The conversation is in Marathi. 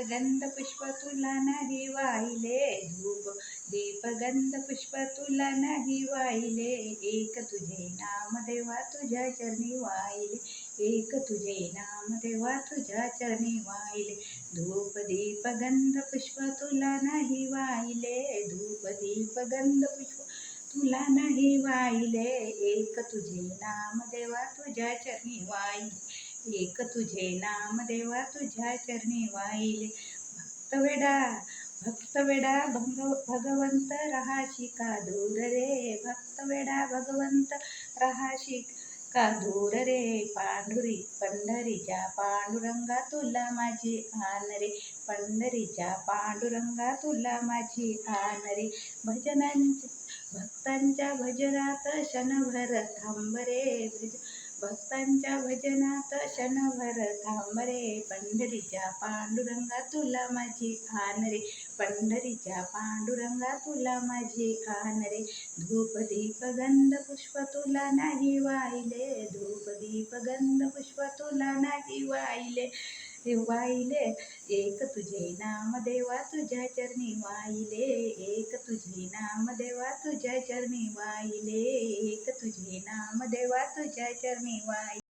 गंध पुष्प तुला नाही वाहिले धूप. दीप गंध पुष्प तुला नाही वाहिले. एक तुझे नाम देवा तुझ्या चरणी वाहिले. एक तुझे नाम देवा तुझ्या चरणी वाहिले. धूप दीप गंध पुष्प तुला नाही वाहिले. धूप दीप गंध पुष्प तुला नाही वाहिले. एक तुझे नाम देवा तुझ्या चरणी वाहिले. एक तुझे नाम देवा तुझ्या चरणी वाहिले. भक्त वेडा भक्त वेडा भंग भगवंत रहाशी का दूर रे? भक्त वेडा भगवंत रहाशी का दूर रे? पांढुरी पंढरीच्या पांडुरंगा तुला माझी आन रे. पंढरीच्या पांडुरंगा तुला माझी आन रे. भजनांच्या भक्तांच्या भजनात क्षणभर थांब रे. भज भक्तांच्या भजनात क्षणभर थांब रे. पंढरीच्या पांडुरंगा तुला माझी आन रे. पंढरीच्या पांडुरंगा तुला माझी आन रे. धूप दीप गंध पुष्प तुला नाही वाहिले. धूप दीप गंध पुष्प तुला नाही वाहिले. वाहिले एक तुझे नाम देवा तुझ्या चरणी वाहिले. एक तुझे नाम देवा तुझ्या चरणी वाहिले. एक तुझे नाम देवा तुझ्या चरणी वाहिले.